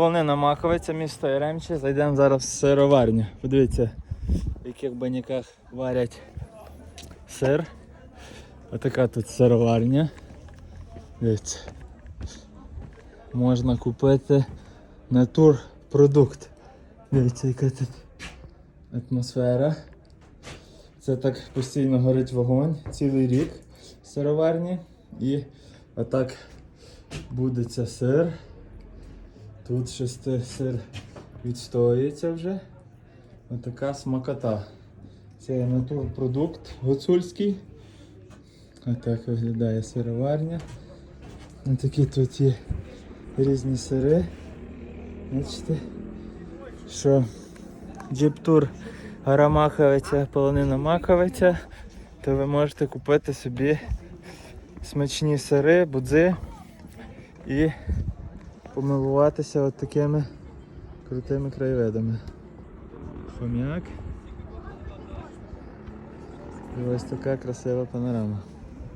Полонина Маковиця, місто Яремче. Зайдемо зараз в сироварню. Подивіться, в яких баняках варять сир. Отака тут сироварня. Дивіться. Можна купити натурпродукт. Дивіться, яка тут атмосфера. Це так постійно горить вогонь цілий рік в сироварні. І отак будеться сир. Тут щось сир відстоюється вже. Отака смакота. Це натурпродукт гуцульський. Отак виглядає сироварня. Ось такі тут є різні сири. Бачите, що джиптур Гарамаховиця, полонина Маковиця, то ви можете купити собі смачні сири, будзи і помилуватися от такими крутими краєвидами. Хом'як. І ось така красива панорама.